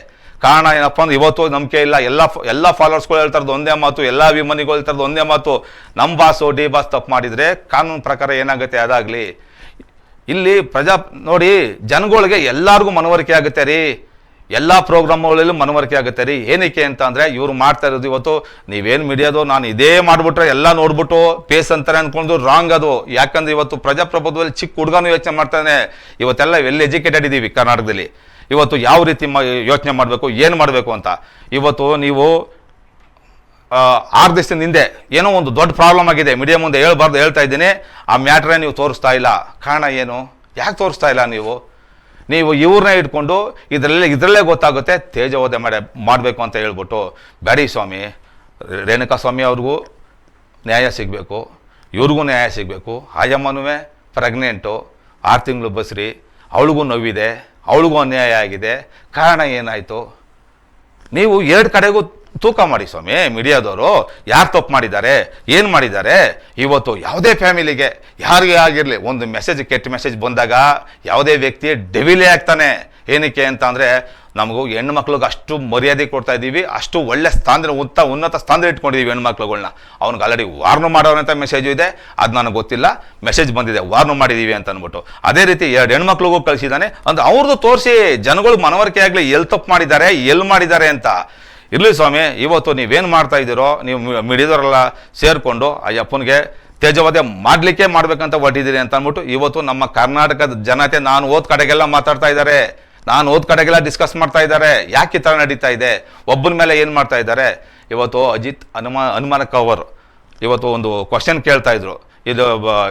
ಕಾರಣ ಏನಪ್ಪ ಅಂದ್ರೆ ಇವತ್ತು ನಂಬಿಕೆ ಇಲ್ಲ. ಎಲ್ಲ ಎಲ್ಲ ಫಾಲೋವರ್ಸ್ಗಳು ಹೇಳ್ತಾರದು ಒಂದೇ ಮಾತು, ಎಲ್ಲ ಅಭಿಮಾನಿಗಳು ಹೇಳ್ತಾರದು ಒಂದೇ ಮಾತು. ನಮ್ಮ ಬಾಸು ಡಿ ಬಾಸ್ ತಪ್ಪು ಮಾಡಿದರೆ ಕಾನೂನು ಪ್ರಕಾರ ಏನಾಗುತ್ತೆ, ಅದಾಗಲಿ. ಇಲ್ಲಿ ಪ್ರಜಾ ನೋಡಿ, ಜನಗಳಿಗೆ ಎಲ್ಲರಿಗೂ ಮನವರಿಕೆ ಆಗುತ್ತೆ ರೀ. ಎಲ್ಲ ಪ್ರೋಗ್ರಾಮ್ಗಳಲ್ಲೂ ಮನವರಿಕೆ ಆಗುತ್ತೆ ರೀ. ಏನಕ್ಕೆ ಅಂತ ಅಂದರೆ, ಇವರು ಮಾಡ್ತಾ ಇರೋದು ಇವತ್ತು, ನೀವೇನು ಮೀಡಿಯಾದು, ನಾನು ಇದೇ ಮಾಡಿಬಿಟ್ರೆ ಎಲ್ಲ ನೋಡ್ಬಿಟ್ಟು ಪೇಸ್ ಅಂತಾರೆ ಅಂದ್ಕೊಂಡು ರಾಂಗ್ ಅದು. ಯಾಕಂದ್ರೆ ಇವತ್ತು ಪ್ರಜಾಪ್ರಭುತ್ವದಲ್ಲಿ ಚಿಕ್ಕ ಹುಡುಗನೂ ಯೋಚನೆ ಮಾಡ್ತಾನೆ ಇವತ್ತೆಲ್ಲ ವೆಲ್ ಎಜುಕೇಟೆಡ್ ಇದ್ದೀವಿ ಕರ್ನಾಟಕದಲ್ಲಿ. ಇವತ್ತು ಯಾವ ರೀತಿ ಯೋಚನೆ ಮಾಡಬೇಕು, ಏನು ಮಾಡಬೇಕು ಅಂತ. ಇವತ್ತು ನೀವು ಆರು ದಿವಸದಿಂದ ಹಿಂದೆ ಏನೋ ಒಂದು ದೊಡ್ಡ ಪ್ರಾಬ್ಲಮ್ ಆಗಿದೆ. ಮೀಡಿಯಾ ಮುಂದೆ ಹೇಳ್ಬಾರ್ದು ಹೇಳ್ತಾ ಇದ್ದೀನಿ. ಆ ಮ್ಯಾಟ್ರೇ ನೀವು ತೋರಿಸ್ತಾ ಇಲ್ಲ. ಕಾರಣ ಏನು? ಯಾಕೆ ತೋರಿಸ್ತಾ ಇಲ್ಲ ನೀವು? ನೀವು ಇವ್ರನ್ನೇ ಇಟ್ಕೊಂಡು ಇದರಲ್ಲೇ ಇದರಲ್ಲೇ ಗೊತ್ತಾಗುತ್ತೆ. ತೇಜವೋದೆ ಮಾಡಿ ಮಾಡಬೇಕು ಅಂತ ಹೇಳ್ಬಿಟ್ಟು. ಬ್ಯಾಡಿ ಸ್ವಾಮಿ. ರೇಣುಕಾ ಸ್ವಾಮಿ ಅವ್ರಿಗೂ ನ್ಯಾಯ ಸಿಗಬೇಕು. ಇವ್ರಿಗೂ ನ್ಯಾಯ ಸಿಗಬೇಕು. ಆಯಮ್ಮನೂ ಪ್ರೆಗ್ನೆಂಟು ಆರು ತಿಂಗಳು ಬಸ್ರಿ. ಅವಳಿಗೂ ನೋವಿದೆ. ಅವಳಿಗೂ ಅನ್ಯಾಯ ಆಗಿದೆ. ಕಾರಣ ಏನಾಯಿತು? ನೀವು ಎರಡು ಕಡೆಗೂ ತೂಕ ಮಾಡಿ ಸ್ವಾಮಿ ಮೀಡಿಯಾದವರು, ಯಾರು ತಪ್ಪು ಮಾಡಿದ್ದಾರೆ, ಏನು ಮಾಡಿದ್ದಾರೆ? ಇವತ್ತು ಯಾವುದೇ ಫ್ಯಾಮಿಲಿಗೆ, ಯಾರಿಗೆ ಆಗಿರಲಿ, ಒಂದು ಮೆಸೇಜ್ ಕೆಟ್ಟ ಮೆಸೇಜ್ ಬಂದಾಗ ಯಾವುದೇ ವ್ಯಕ್ತಿ ಡೆವಿಲೇ ಆಗ್ತಾನೆ. ಏನಕ್ಕೆ ಅಂತ ಅಂದರೆ, ನಮಗೂ ಹೆಣ್ಣು ಮಕ್ಳಿಗೆ ಅಷ್ಟು ಮರ್ಯಾದೆ ಕೊಡ್ತಾ ಇದ್ದೀವಿ, ಅಷ್ಟು ಒಳ್ಳೆ ಸ್ಥಾನದಲ್ಲಿ ಉತ್ತ ಉನ್ನತ ಸ್ಥಾನದಲ್ಲಿ ಇಟ್ಕೊಂಡಿದ್ದೀವಿ ಹೆಣ್ಣು ಮಕ್ಳುಗಳನ್ನ ಅವ್ನಿಗೆ ಆಲ್ರೆಡಿ ವಾರ್ನು ಮಾಡೋರಂತ ಮೆಸೇಜು ಇದೆ, ಅದು ನನಗೆ ಗೊತ್ತಿಲ್ಲ ಮೆಸೇಜ್ ಬಂದಿದೆ ವಾರ್ನು ಮಾಡಿದ್ದೀವಿ ಅಂತ ಅಂದ್ಬಿಟ್ಟು. ಅದೇ ರೀತಿ ಎರಡು ಹೆಣ್ಮಕ್ಳಿಗೂ ಕಳಿಸಿದ್ದಾನೆ, ಅಂದ್ರೆ ಅವ್ರದ್ದು ತೋರಿಸಿ, ಜನಗಳು ಮನವರಿಕೆ ಆಗಲಿ ಎಲ್ಲಿ ತಪ್ಪು ಮಾಡಿದ್ದಾರೆ ಎಲ್ಲಿ ಮಾಡಿದ್ದಾರೆ ಅಂತ. ಇರಲಿ ಸ್ವಾಮಿ, ಇವತ್ತು ನೀವೇನು ಮಾಡ್ತಾ ಇದ್ದೀರೋ, ನೀವು ಮಿಡಿದವರೆಲ್ಲ ಸೇರಿಕೊಂಡು ಆ ಅಪ್ಪನಿಗೆ ತೇಜವಾದ ಮಾಡಲಿಕ್ಕೆ ಮಾಡಬೇಕಂತ ಹೊಟ್ಟಿದ್ದೀರಿ ಅಂತ ಅಂದ್ಬಿಟ್ಟು ಇವತ್ತು ನಮ್ಮ ಕರ್ನಾಟಕದ ಜನತೆ ನಾನು ಓದ್ ಕಡೆಗೆಲ್ಲ ಮಾತಾಡ್ತಾ ಇದ್ದಾರೆ. ನಾನು ಓದ್ ಕಡೆಗೆಲ್ಲ ಡಿಸ್ಕಸ್ ಮಾಡ್ತಾ ಇದ್ದಾರೆ. ಯಾಕೆ ಈ ಥರ ನಡೀತಾ ಇದೆ? ಒಬ್ಬನ ಮೇಲೆ ಏನು ಮಾಡ್ತಾ ಇದ್ದಾರೆ? ಇವತ್ತು ಅಜಿತ್ ಹನುಮ ಹನುಮಾನ ಕವರ್ ಇವತ್ತು ಒಂದು ಕ್ವಶನ್ ಕೇಳ್ತಾ ಇದ್ರು. ಇದು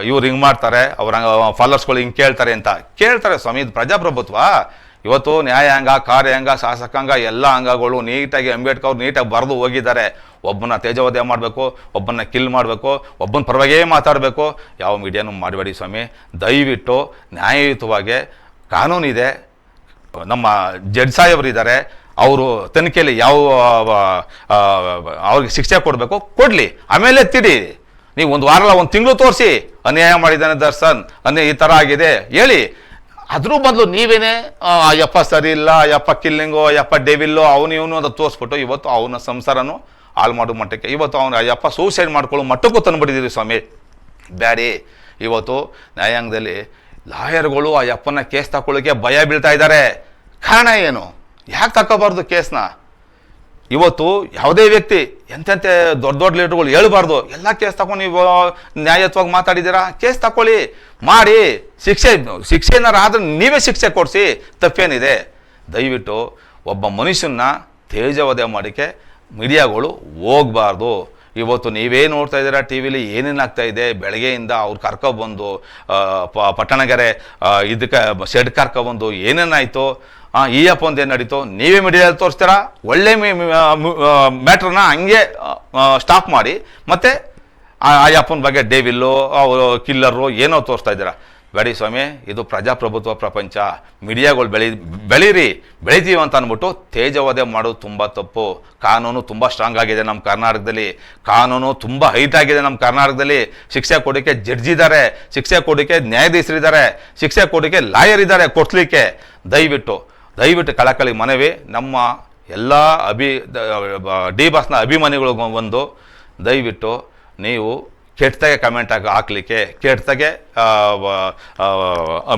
ಇವ್ರು ಹಿಂಗೆ ಮಾಡ್ತಾರೆ ಅವ್ರ ಫಾಲೋವರ್ಸ್ಗಳು ಹಿಂಗೆ ಕೇಳ್ತಾರೆ ಅಂತ. ಕೇಳ್ತಾರೆ ಸ್ವಾಮಿ, ಇದು ಪ್ರಜಾಪ್ರಭುತ್ವ. ಇವತ್ತು ನ್ಯಾಯಾಂಗ, ಕಾರ್ಯಾಂಗ, ಶಾಸಕಾಂಗ ಎಲ್ಲ ಅಂಗಗಳು ನೀಟಾಗಿ ಅಂಬೇಡ್ಕರ್ ಅವ್ರು ನೀಟಾಗಿ ಬರೆದು ಹೋಗಿದ್ದಾರೆ. ಒಬ್ಬನ ತೇಜವಧೆ ಮಾಡಬೇಕು ಒಬ್ಬನ ಕಿಲ್ ಮಾಡಬೇಕು, ಒಬ್ಬನ ಪರವಾಗೇ ಮಾತಾಡಬೇಕು. ಯಾವ ಮೀಡಿಯಾನು ಮಾಡಬೇಡಿ ಸ್ವಾಮಿ. ದಯವಿಟ್ಟು ನ್ಯಾಯಯುತವಾಗಿ ಕಾನೂನಿದೆ ನಮ್ಮ ಜಡ್ ಸಾಹೇಬರಿದ್ದಾರೆ ಅವರು ತನಿಖೆಯಲ್ಲಿ ಯಾವ ಅವ್ರಿಗೆ ಶಿಕ್ಷೆ ಕೊಡಬೇಕು, ಕೊಡಲಿ. ಆಮೇಲೆ ತಿಡಿ. ನೀವು ಒಂದು ವಾರಲ್ಲ, ಒಂದು ತಿಂಗಳು ತೋರಿಸಿ. ಅನ್ಯಾಯ ಮಾಡಿದ್ದಾನೆ ದರ್ಶನ್. ಅನ್ಯಾಯ ಈ ಥರ ಆಗಿದೆ. ಹೇಳಿ. ಅದ್ರ ಬದಲು ನೀವೇನೇ ಯಪ್ಪ ಸರಿ ಇಲ್ಲ, ಅಯ್ಯಪ್ಪ ಕಿಲ್ಲಿಂಗು, ಅಯ್ಯಪ್ಪ ಡೆವಿಲ್ಲೋ, ಅವನು ಇವನು ಅಂತ ತೋರಿಸ್ಬಿಟ್ಟು ಇವತ್ತು ಅವನ ಸಂಸಾರನು ಹಾಳು ಮಾಡೋ ಮಟ್ಟಕ್ಕೆ. ಇವತ್ತು ಅವನು ಅಯ್ಯಪ್ಪ ಸೂಸೈಡ್ ಮಾಡ್ಕೊಳ್ಳೋ ಮಟ್ಟಕ್ಕೂ ತಂದುಬಿಟ್ಟಿದ್ದೀವಿ ಸ್ವಾಮಿ. ಬ್ಯಾಡಿ ಇವತ್ತು ನ್ಯಾಯಾಂಗದಲ್ಲಿ ಲಾಯರ್ಗಳು ಆ ಅಪ್ಪನ ಕೇಸ್ ತಗೊಳ್ಳೋಕೆ ಭಯ ಬೀಳ್ತಾ ಇದ್ದಾರೆ. ಕಾರಣ ಏನು? ಯಾಕೆ ತಗೋಬಾರ್ದು ಕೇಸ್ನ? ಇವತ್ತು ಯಾವುದೇ ವ್ಯಕ್ತಿ ಎಂತೆಂತೆ ದೊಡ್ಡ ದೊಡ್ಡ ಲೀಡರ್ಗಳು ಹೇಳಬಾರ್ದು, ಎಲ್ಲ ಕೇಸ್ ತಗೊಂಡು ನೀವು ನ್ಯಾಯತ್ವಾಗಿ ಮಾತಾಡಿದ್ದೀರಾ? ಕೇಸ್ ತಗೊಳ್ಳಿ ಮಾಡಿ. ಶಿಕ್ಷೆ ಶಿಕ್ಷೆ ಏನಾರು ಆದ್ರೆ ನೀವೇ ಶಿಕ್ಷೆ ಕೊಡಿಸಿ, ತಪ್ಪೇನಿದೆ. ದಯವಿಟ್ಟು ಒಬ್ಬ ಮನುಷ್ಯನ ತೇಜವಧೆ ಮಾಡೋಕ್ಕೆ ಮೀಡಿಯಾಗಳು ಹೋಗಬಾರ್ದು. ಇವತ್ತು ನೀವೇ ನೋಡ್ತಾ ಇದ್ದೀರಾ ಟಿ ವಿಲಿ ಏನೇನಾಗ್ತಾ ಇದೆ? ಬೆಳಗ್ಗೆಯಿಂದ ಅವ್ರು ಕರ್ಕೊಬಂದು ಪಟ್ಟಣಗೆರೆ ಇದಕ್ಕೆ ಶೆಡ್ ಕರ್ಕೊಬಂದು ಏನೇನಾಯಿತು? ಈ ಅಪ್ಪ ಒಂದು ಏನು ನಡೀತು, ನೀವೇ ಮೀಡಿಯಾದಲ್ಲಿ ತೋರಿಸ್ತೀರಾ? ಒಳ್ಳೆ ಮ್ಯಾಟ್ರನ್ನ ಹಂಗೆ ಸ್ಟಾಪ್ ಮಾಡಿ. ಮತ್ತೆ, ಆ ಆ ಅಪ್ಪನ ಬಗ್ಗೆ ಡೇವಿಲ್ಲು, ಅವರು ಕಿಲ್ಲರು ಏನೋ ತೋರಿಸ್ತಾ ಇದ್ದೀರಾ? ಬೇಡಿ ಸ್ವಾಮಿ, ಇದು ಪ್ರಜಾಪ್ರಭುತ್ವ ಪ್ರಪಂಚ. ಮೀಡಿಯಾಗಳು ಬೆಳಿ, ಬೆಳೀರಿ, ಬೆಳಿತೀವಿ ಅಂತ ಅಂದ್ಬಿಟ್ಟು ತೇಜವಧೆ ಮಾಡೋದು ತುಂಬ ತಪ್ಪು. ಕಾನೂನು ತುಂಬ ಸ್ಟ್ರಾಂಗ್ ಆಗಿದೆ ನಮ್ಮ ಕರ್ನಾಟಕದಲ್ಲಿ. ಕಾನೂನು ತುಂಬ ಹೈಟ್ ಆಗಿದೆ ನಮ್ಮ ಕರ್ನಾಟಕದಲ್ಲಿ. ಶಿಕ್ಷೆ ಕೊಡೋಕ್ಕೆ ಜಡ್ಜ್ ಇದ್ದಾರೆ. ಶಿಕ್ಷೆ ಕೊಡೋಕ್ಕೆ ನ್ಯಾಯಾಧೀಶರಿದ್ದಾರೆ. ಶಿಕ್ಷೆ ಕೊಡೋಕ್ಕೆ ಲಾಯರ್ ಇದ್ದಾರೆ ಕೊಡ್ಸ್ಲಿಕ್ಕೆ ದಯವಿಟ್ಟು ದಯವಿಟ್ಟು ಕಳಕಳಿ ಮನವಿ. ನಮ್ಮ ಎಲ್ಲ ಅಭಿ ಡಿ ಬಾಸ್ನ ಅಭಿಮಾನಿಗಳಿಗೂ ಒಂದು ದಯವಿಟ್ಟು ನೀವು ಕೆಟ್ಟದಾಗೆ ಕಮೆಂಟ್ ಹಾಕಿ ಹಾಕ್ಲಿಕ್ಕೆ, ಕೆಟ್ಟದಾಗೆ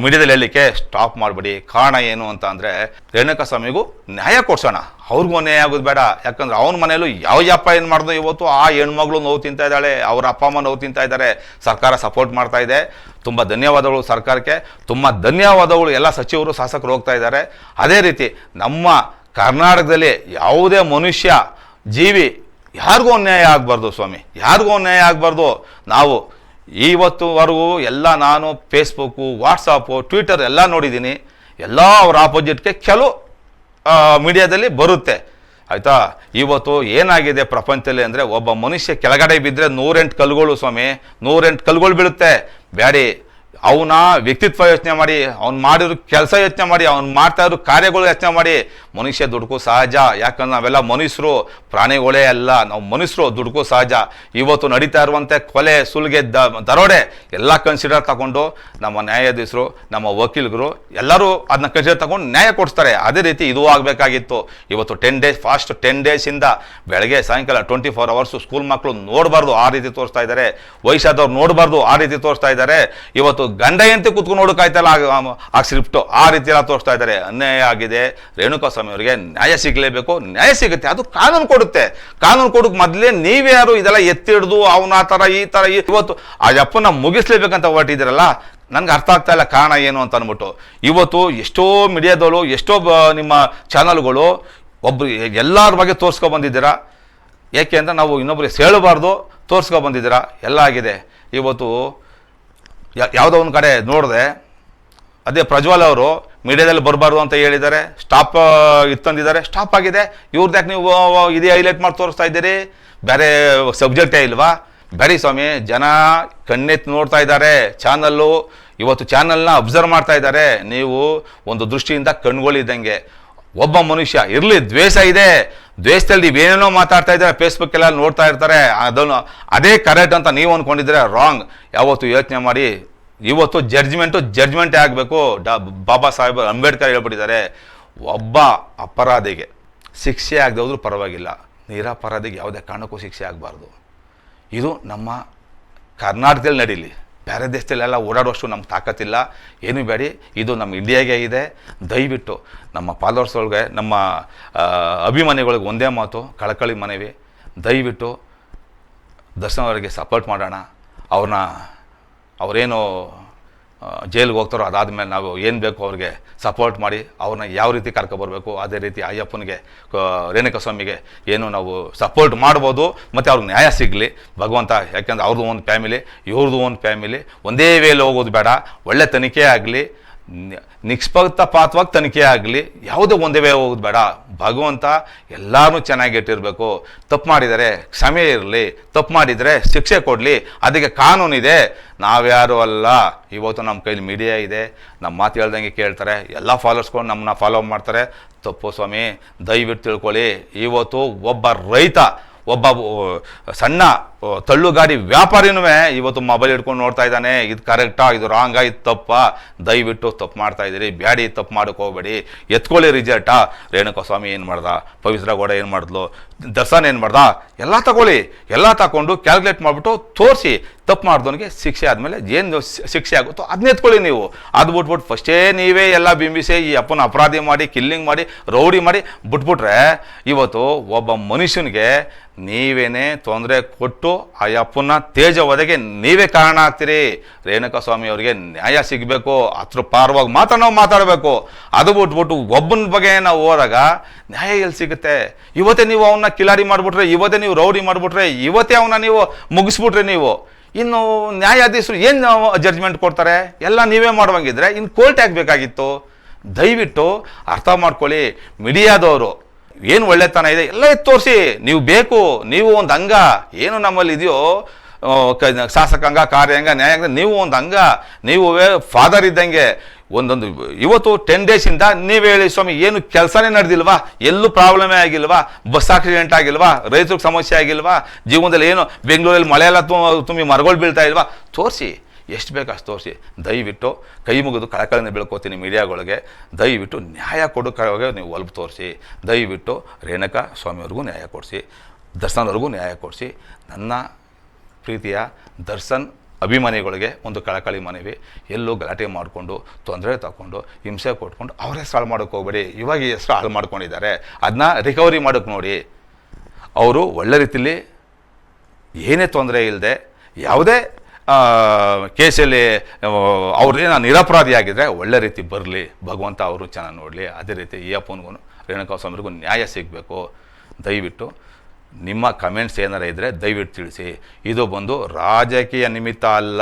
ಮೀಡಿಯಾದಲ್ಲಿ ಹೇಳಲಿಕ್ಕೆ ಸ್ಟಾಪ್ ಮಾಡಬೇಡಿ. ಕಾರಣ ಏನು ಅಂತ ಅಂದರೆ ರೇಣುಕಾ ಸ್ವಾಮಿಗೂ ನ್ಯಾಯ ಕೊಡ್ಸೋಣ. ಅವ್ರಿಗೂ ನ್ಯಾಯ ಆಗೋದು ಬೇಡ. ಯಾಕಂದ್ರೆ ಅವನ ಮನೆಯಲ್ಲೂ ಯಾವ ಯಪ್ಪ ಏನು ಮಾಡಿದ್ರು ಇವತ್ತು ಆ ಹೆಣ್ಮಗಳು ನೋವು ತಿಂತಾ ಇದ್ದಾಳೆ, ಅವ್ರ ಅಪ್ಪ ಅಮ್ಮ ನೋವು ತಿಂತಾ ಇದ್ದಾರೆ. ಸರ್ಕಾರ ಸಪೋರ್ಟ್ ಮಾಡ್ತಾ ಇದೆ. ತುಂಬ ಧನ್ಯವಾದಗಳು ಸರ್ಕಾರಕ್ಕೆ. ತುಂಬ ಧನ್ಯವಾದಗಳು ಎಲ್ಲ ಸಚಿವರು, ಶಾಸಕರು ಹೋಗ್ತಾ ಇದ್ದಾರೆ. ಅದೇ ರೀತಿ ನಮ್ಮ ಕರ್ನಾಟಕದಲ್ಲಿ ಯಾವುದೇ ಮನುಷ್ಯ, ಜೀವಿ ಯಾರಿಗೂ ಅನ್ಯಾಯ ಆಗಬಾರ್ದು ಸ್ವಾಮಿ. ಯಾರಿಗೂ ಅನ್ಯಾಯ ಆಗಬಾರ್ದು. ನಾವು ಇವತ್ತುವರೆಗೂ ಎಲ್ಲ ನಾನು ಫೇಸ್ಬುಕ್ಕು ವಾಟ್ಸಪ್ಪು ಟ್ವಿಟರ್ ಎಲ್ಲ ನೋಡಿದ್ದೀನಿ. ಎಲ್ಲ ಅವ್ರ ಆಪೋಸಿಟ್ಗೆ ಕೆಲವು ಮೀಡಿಯಾದಲ್ಲಿ ಬರುತ್ತೆ. ಆಯಿತಾ? ಇವತ್ತು ಏನಾಗಿದೆ ಪ್ರಪಂಚದಲ್ಲಿ ಅಂದರೆ ಒಬ್ಬ ಮನುಷ್ಯ ಕೆಳಗಡೆ ಬಿದ್ದರೆ ನೂರೆಂಟು ಕಲ್ಗಳು ಸ್ವಾಮಿ. ನೂರೆಂಟು ಕಲ್ಗಳು ಬೀಳುತ್ತೆ. ಬ್ಯಾಡಿ ಅವನ ವ್ಯಕ್ತಿತ್ವ ಯೋಚನೆ ಮಾಡಿ, ಅವ್ನು ಮಾಡಿರೋ ಕೆಲಸ ಯೋಚನೆ ಮಾಡಿ, ಅವ್ನು ಮಾಡ್ತಾ ಇರೋ ಕಾರ್ಯಗಳು ಯೋಚನೆ ಮಾಡಿ, ಮನುಷ್ಯ ದುಡ್ಕೋ ಸಹಜ. ಯಾಕಂದ್ರೆ ನಾವೆಲ್ಲ ಮನುಷ್ಯರು, ಪ್ರಾಣಿಗಳೇ ಅಲ್ಲ. ನಾವು ಮನುಷ್ಯರು, ದುಡ್ಕೋ ಸಹಜ. ಇವತ್ತು ನಡೀತಾ ಇರುವಂತೆ ಕೊಲೆ, ಸುಲಿಗೆ, ದ, ದರೋಡೆ ಎಲ್ಲ ಕನ್ಸಿಡರ್ ತಗೊಂಡು ನಮ್ಮ ನ್ಯಾಯಾಧೀಶರು, ನಮ್ಮ ವಕೀಲರು ಎಲ್ಲರೂ ಅದನ್ನ ಕನ್ಸಿಡರ್ ತಗೊಂಡು ನ್ಯಾಯ ಕೊಡಿಸ್ತಾರೆ. ಅದೇ ರೀತಿ ಇದು ಆಗಬೇಕಾಗಿತ್ತು. ಇವತ್ತು ಟೆನ್ ಡೇಸ್ ಫಾಸ್ಟ್ ಟೆನ್ ಡೇಸಿಂದ ಬೆಳಗ್ಗೆ, ಸಾಯಂಕಾಲ ಟ್ವೆಂಟಿ ಫೋರ್ ಅವರ್ಸು ಸ್ಕೂಲ್ ಮಕ್ಕಳು ನೋಡಬಾರ್ದು. ಆ ರೀತಿ ತೋರಿಸ್ತಾ ಇದ್ದಾರೆ. ವಯಸ್ಸಾದವ್ರು ನೋಡಬಾರ್ದು. ಆ ರೀತಿ ತೋರಿಸ್ತಾ ಇದ್ದಾರೆ. ಇವತ್ತು ಗಂಡ ಎಂತೆ ಕುತ್ಕೊಂಡು ನೋಡೋಕಾಯ್ತಲ್ಲ ಆ- ಸ್ಕ್ರಿಪ್ಟು ಆ ರೀತಿಯೆಲ್ಲ ತೋರಿಸ್ತಾ ಇದ್ದಾರೆ. ಅನ್ಯಾಯ ಆಗಿದೆ. ರೇಣುಕಾಸ್ವಾಮಿ ಅವರಿಗೆ ನ್ಯಾಯ ಸಿಗಲೇಬೇಕು. ನ್ಯಾಯ ಸಿಗುತ್ತೆ. ಅದು ಕಾನೂನು ಕೊಡುತ್ತೆ. ಕಾನೂನು ಕೊಡೋಕೆ ಮೊದಲೇ ನೀವ್ಯಾರು ಇದೆಲ್ಲ ಎತ್ತಿಡ್ದು ಅವನ ಆ ಥರ, ಈ ಥರ ಇವತ್ತು ಆ ಅಪ್ಪನ ಮುಗಿಸ್ಲೇಬೇಕಂತ ಹೊರಟಿದ್ದೀರಲ್ಲ ನನ್ಗೆ ಅರ್ಥ ಆಗ್ತಾ ಇಲ್ಲ ಕಾರಣ ಏನು ಅಂತ ಅಂದ್ಬಿಟ್ಟು. ಇವತ್ತು ಎಷ್ಟೋ ಮೀಡಿಯಾದವರು, ಎಷ್ಟೋ ನಿಮ್ಮ ಚಾನಲ್ಗಳು ಒಬ್ರು ಎಲ್ಲರ ಬಗ್ಗೆ ತೋರಿಸ್ಕೊ ಬಂದಿದ್ದೀರಾ? ಏಕೆ ಅಂತ ನಾವು ಇನ್ನೊಬ್ರಿಗೆ ಹೇಳಬಾರ್ದು. ತೋರಿಸ್ಕೊ ಬಂದಿದ್ದೀರಾ? ಎಲ್ಲ ಆಗಿದೆ. ಇವತ್ತು ಯಾವುದೋ ಒಂದು ಕಡೆ ನೋಡಿದೆ, ಅದೇ ಪ್ರಜ್ವಲ್ ಅವರು ಮೀಡಿಯಾದಲ್ಲಿ ಬರಬಾರ್ದು ಅಂತ ಹೇಳಿದ್ದಾರೆ ಸ್ಟಾಪ್ ಇತ್ತಂದಿದ್ದಾರೆ ಸ್ಟಾಪ್ ಆಗಿದೆ. ಇವ್ರದ್ದು ಯಾಕೆ ನೀವು ಇದೇ ಹೈಲೈಟ್ ಮಾಡಿ ತೋರಿಸ್ತಾ ಇದ್ದೀರಿ? ಬೇರೆ ಸಬ್ಜೆಕ್ಟೇ ಇಲ್ವಾ? ಬರೀ ಸ್ವಾಮಿ, ಜನ ಕಣ್ಣೆತ್ತಿ ನೋಡ್ತಾ ಇದ್ದಾರೆ ಚಾನಲ್ಲು ಇವತ್ತು ಚಾನಲ್ನ ಅಬ್ಸರ್ವ್ ಮಾಡ್ತಾ ಇದ್ದಾರೆ. ನೀವು ಒಂದು ದೃಷ್ಟಿಯಿಂದ ಕಣ್ಗಳಿದ್ದಂಗೆ ಒಬ್ಬ ಮನುಷ್ಯ ಇರಲಿ, ದ್ವೇಷ ಇದೆ ದ್ವೇಷದಲ್ಲಿ ಏನೇನೋ ಮಾತಾಡ್ತಾ ಇದ್ದಾರೆ ಫೇಸ್ಬುಕ್ ಎಲ್ಲ ನೋಡ್ತಾ ಇರ್ತಾರೆ, ಅದನ್ನು ಅದೇ ಕರೆಕ್ಟ್ ಅಂತ ನೀವು ಅಂದ್ಕೊಂಡಿದ್ರೆ ರಾಂಗ್ ಯಾವತ್ತು ಯೋಚನೆ ಮಾಡಿ. ಇವತ್ತು ಜಡ್ಜ್ಮೆಂಟು ಜಡ್ಜ್ಮೆಂಟೇ ಆಗಬೇಕು. ಡಾ, ಬಾಬಾ ಸಾಹೇಬ್ ಅಂಬೇಡ್ಕರ್ ಹೇಳ್ಬಿಟ್ಟಿದ್ದಾರೆ. ಒಬ್ಬ ಅಪರಾಧಿಗೆ ಶಿಕ್ಷೆ ಆಗದೆ ಹೋದ್ರೂ ಪರವಾಗಿಲ್ಲ. ನಿರಪರಾಧಿಗೆ ಯಾವುದೇ ಕಾರಣಕ್ಕೂ ಶಿಕ್ಷೆ ಆಗಬಾರ್ದು. ಇದು ನಮ್ಮ ಕರ್ನಾಟಕದಲ್ಲಿ ನಡೀಲಿ. ಬೇರೆ ದೇಶದಲ್ಲೆಲ್ಲ ಓಡಾಡುವಷ್ಟು ನಮ್ಗೆ ತಾಕತ್ತಿಲ್ಲ. ಏನು ಬೇಡಿ. ಇದು ನಮ್ಮ ಇಂಡಿಯಾಗೆ ಇದೆ. ದಯವಿಟ್ಟು ನಮ್ಮ ಫಾಲೋವರ್ಸ್ ಒಳಗೆ, ನಮ್ಮ ಅಭಿಮಾನಿಗಳಿಗೆ ಒಂದೇ ಮಾತು, ಕಳಕಳಿ ಮನವಿ. ದಯವಿಟ್ಟು ದರ್ಶನ್ ಅವರಿಗೆ ಸಪೋರ್ಟ್ ಮಾಡೋಣ. ಅವ್ರನ್ನ, ಅವರೇನು ಜೈಲಿಗೆ ಹೋಗ್ತಾರೋ ಅದಾದಮೇಲೆ ನಾವು ಏನು ಬೇಕು ಅವ್ರಿಗೆ ಸಪೋರ್ಟ್ ಮಾಡಿ ಅವ್ರನ್ನ ಯಾವ ರೀತಿ ಕರ್ಕೊಬರ್ಬೇಕು ಅದೇ ರೀತಿ ಅಯ್ಯಪ್ಪನಿಗೆ ರೇಣುಕಸ್ವಾಮಿಗೆ ರೇಣುಕಾ ಸ್ವಾಮಿಗೆ ಏನು ನಾವು ಸಪೋರ್ಟ್ ಮಾಡ್ಬೋದು, ಮತ್ತು ಅವ್ರಿಗೆ ನ್ಯಾಯ ಸಿಗಲಿ. ಭಗವಂತ, ಯಾಕೆಂದ್ರೆ ಅವ್ರದ್ದು ಒಂದು ಫ್ಯಾಮಿಲಿ ಇವ್ರದ್ದು ಒಂದು ಫ್ಯಾಮಿಲಿ ಒಂದೇ ವೇಲಿ ಹೋಗೋದು ಬೇಡ, ಒಳ್ಳೆ ತನಿಖೆ ಆಗಲಿ. ನಿಷ್ಪಕ್ಷಪಾತವಾಗಿ ತನಿಖೆ ಆಗಲಿ, ಯಾವುದೇ ಒಂದೇ ಹೋಗೋದು ಬೇಡ. ಭಗವಂತ ಎಲ್ಲರೂ ಚೆನ್ನಾಗಿಟ್ಟಿರಬೇಕು ತಪ್ಪು ಮಾಡಿದರೆ ಕ್ಷಮೆ ಇರಲಿ, ತಪ್ಪು ಮಾಡಿದರೆ ಶಿಕ್ಷೆ ಕೊಡಲಿ, ಅದಕ್ಕೆ ಕಾನೂನಿದೆ. ನಾವ್ಯಾರು ಅಲ್ಲ. ಇವತ್ತು ನಮ್ಮ ಕೈಲಿ ಮೀಡಿಯಾ ಇದೆ. ನಮ್ಮ ಮಾತು ಹೇಳ್ದಂಗೆ ಕೇಳ್ತಾರೆ. ಎಲ್ಲ ಫಾಲೋಸ್ಕೊಂಡು ನಮ್ಮನ್ನ ಫಾಲೋ ಮಾಡ್ತಾರೆ. ತಪ್ಪು ಸ್ವಾಮಿ, ದಯವಿಟ್ಟು ತಿಳ್ಕೊಳ್ಳಿ. ಇವತ್ತು ಒಬ್ಬ ರೈತ ಒಬ್ಬ ಸಣ್ಣ ತಳ್ಳುಗಾರಿ ವ್ಯಾಪಾರಿನೂ ಇವತ್ತು ಮೊಬೈಲ್ ಹಿಡ್ಕೊಂಡು ನೋಡ್ತಾ ಇದ್ದಾನೆ. ಇದು ಕರೆಕ್ಟಾ ಇದು ರಾಂಗಾ ಇದು ತಪ್ಪಾ. ದಯವಿಟ್ಟು ತಪ್ಪು ಮಾಡ್ತಾ ಇದ್ದೀರಿ. ಬ್ಯಾಡಿ, ತಪ್ಪು ಮಾಡೋಕೆ ಹೋಗಬೇಡಿ. ಎತ್ಕೊಳ್ಳಿ ರಿಸಲ್ಟಾ ರೇಣುಕಾ ಸ್ವಾಮಿ ಏನು ಮಾಡ್ದ? ಪವಿತ್ರ ಗೌಡ ಏನು ಮಾಡಿದ್ಲು? ದರ್ಶನ್ ಏನು ಮಾಡ್ದ? ಎಲ್ಲ ತಗೊಳ್ಳಿ. ಎಲ್ಲ ತಗೊಂಡು ಕ್ಯಾಲ್ಕುಲೇಟ್ ಮಾಡಿಬಿಟ್ಟು ತೋರಿಸಿ. ತಪ್ಪು ಮಾಡಿದವನಿಗೆ ಶಿಕ್ಷೆ ಆದಮೇಲೆ ಏನು ಶಿಕ್ಷೆ ಆಗುತ್ತೋ ಅದನ್ನ ಎತ್ಕೊಳ್ಳಿ ನೀವು. ಅದು ಬಿಟ್ಬಿಟ್ಟು ಫಸ್ಟೇ ನೀವೇ ಎಲ್ಲ ಬಿಂಬಿಸಿ ಈ ಅಪ್ಪನ ಅಪರಾಧಿ ಮಾಡಿ ಕಿಲ್ಲಿಂಗ್ ಮಾಡಿ ರೌಡಿ ಮಾಡಿ ಬಿಟ್ಬಿಟ್ರೆ ಇವತ್ತು ಒಬ್ಬ ಮನುಷ್ಯನಿಗೆ ನೀವೇನೇ ತೊಂದರೆ ಕೊಟ್ಟು ಆ ಅಪ್ಪನ ತೇಜ ಒದಗೆ ನೀವೇ ಕಾರಣ ಆಗ್ತೀರಿ. ರೇಣುಕಾ ಸ್ವಾಮಿ ಅವರಿಗೆ ನ್ಯಾಯ ಸಿಗಬೇಕು ಹತ್ರ ಪಾರವಾಗಿ ಮಾತ್ರ ನಾವು ಮಾತಾಡಬೇಕು. ಅದು ಬಿಟ್ಬಿಟ್ಟು ಒಬ್ಬನ ಬಗ್ಗೆ ನಾವು ಹೋದಾಗ ನ್ಯಾಯ ಎಲ್ಲಿ ಸಿಗುತ್ತೆ? ಇವತ್ತೇ ನೀವು ಅವನ್ನ ಕಿಲಾರಿ ಮಾಡಿಬಿಟ್ರೆ, ಇವತ್ತೇ ನೀವು ರೌಡಿ ಮಾಡಿಬಿಟ್ರೆ, ಇವತ್ತೇ ಅವನ್ನ ನೀವು ಮುಗಿಸ್ಬಿಟ್ರೆ ನೀವು. ಇನ್ನು ನ್ಯಾಯಾಧೀಶರು ಏನು ಜಡ್ಜ್ಮೆಂಟ್ ಕೊಡ್ತಾರೆ? ಎಲ್ಲ ನೀವೇ ಮಾಡುವಂಗಿದ್ರೆ ಇನ್ನು ಕೋರ್ಟ್ ಬೇಕಾಗಿತ್ತು? ದಯವಿಟ್ಟು ಅರ್ಥ ಮಾಡ್ಕೊಳ್ಳಿ, ಮೀಡಿಯಾದವರು ಏನು ಒಳ್ಳೆತನ ಇದೆ ಎಲ್ಲ ತೋರಿಸಿ. ನೀವು ಬೇಕು, ನೀವು ಒಂದು ಅಂಗ. ಏನು ನಮ್ಮಲ್ಲಿ ಇದೆಯೋ ಶಾಸಕಾಂಗ, ಕಾರ್ಯಾಂಗ, ನ್ಯಾಯಾಂಗ, ನೀವು ಒಂದು ಅಂಗ. ನೀವು ಫಾದರ್ ಇದ್ದಂಗೆ ಒಂದೊಂದು ಇವತ್ತು ಟೆನ್ ಡೇಸಿಂದ ನೀವು ಹೇಳಿ ಸ್ವಾಮಿ, ಏನು ಕೆಲಸನೇ ನಡೆದಿಲ್ವಾ? ಎಲ್ಲೂ ಪ್ರಾಬ್ಲಮೇ ಆಗಿಲ್ವಾ? ಬಸ್ ಆಕ್ಸಿಡೆಂಟ್ ಆಗಿಲ್ವಾ? ರೈತರಿಗೆ ಸಮಸ್ಯೆ ಆಗಿಲ್ವಾ? ಜೀವನದಲ್ಲಿ ಏನು ಬೆಂಗಳೂರಲ್ಲಿ ಮಳೆ ಎಲ್ಲ ತುಂಬಿ ಮರಗಳು ಬೀಳ್ತಾ ಇಲ್ವಾ? ತೋರಿಸಿ, ಎಷ್ಟು ಬೇಕು ಅಷ್ಟು ತೋರಿಸಿ. ದಯವಿಟ್ಟು ಕೈ ಮುಗಿದು ಕಳಕಳನ್ನು ಬೆಳ್ಕೋತೀನಿ ಮೀಡಿಯಾಗಳಿಗೆ. ದಯವಿಟ್ಟು ನ್ಯಾಯ ಕೊಡೋ ಕಡೆಗೆ ನೀವು ಒಲ್ಪು ತೋರಿಸಿ. ದಯವಿಟ್ಟು ರೇಣುಕಾ ಸ್ವಾಮಿಯವ್ರಿಗೂ ನ್ಯಾಯ ಕೊಡಿಸಿ. ದರ್ಶನವ್ರಿಗೂ ನ್ಯಾಯ ಕೊಡಿಸಿ. ನನ್ನ ಪ್ರೀತಿಯ ದರ್ಶನ್ ಅಭಿಮಾನಿಗಳಿಗೆ ಒಂದು ಕಳಕಳಿ ಮನವಿ. ಎಲ್ಲೂ ಗಲಾಟೆ ಮಾಡಿಕೊಂಡು, ತೊಂದರೆ ತಗೊಂಡು, ಹಿಂಸೆ ಕೊಟ್ಕೊಂಡು ಅವ್ರ ಹಾಳು ಮಾಡೋಕ್ಕೆ ಹೋಗ್ಬೇಡಿ. ಇವಾಗ ಹೆಸರು ಹಾಳು ಮಾಡ್ಕೊಂಡಿದ್ದಾರೆ. ಅದನ್ನ ರಿಕವರಿ ಮಾಡೋಕ್ಕೆ ನೋಡಿ. ಅವರು ಒಳ್ಳೆ ರೀತಿಯಲ್ಲಿ ಏನೇ ತೊಂದರೆ ಇಲ್ಲದೆ ಯಾವುದೇ ಕೇಸಲ್ಲಿ ಅವ್ರೇನು ನಿರಪರಾಧಿ ಆಗಿದ್ರೆ ಒಳ್ಳೆ ರೀತಿ ಬರಲಿ. ಭಗವಂತ ಅವರು ಚೆನ್ನಾಗಿ ನೋಡಲಿ. ಅದೇ ರೀತಿ ಈ ಅಪ್ಪನಿಗೂ ರೇಣುಕಾ ಸ್ವಾಮಿಗೂ ನ್ಯಾಯ ಸಿಗಬೇಕು. ದಯವಿಟ್ಟು ನಿಮ್ಮ ಕಮೆಂಟ್ಸ್ ಏನಾರ ಇದ್ದರೆ ದಯವಿಟ್ಟು ತಿಳಿಸಿ. ಇದು ಬಂದು ರಾಜಕೀಯ ನಿಮಿತ್ತ ಅಲ್ಲ,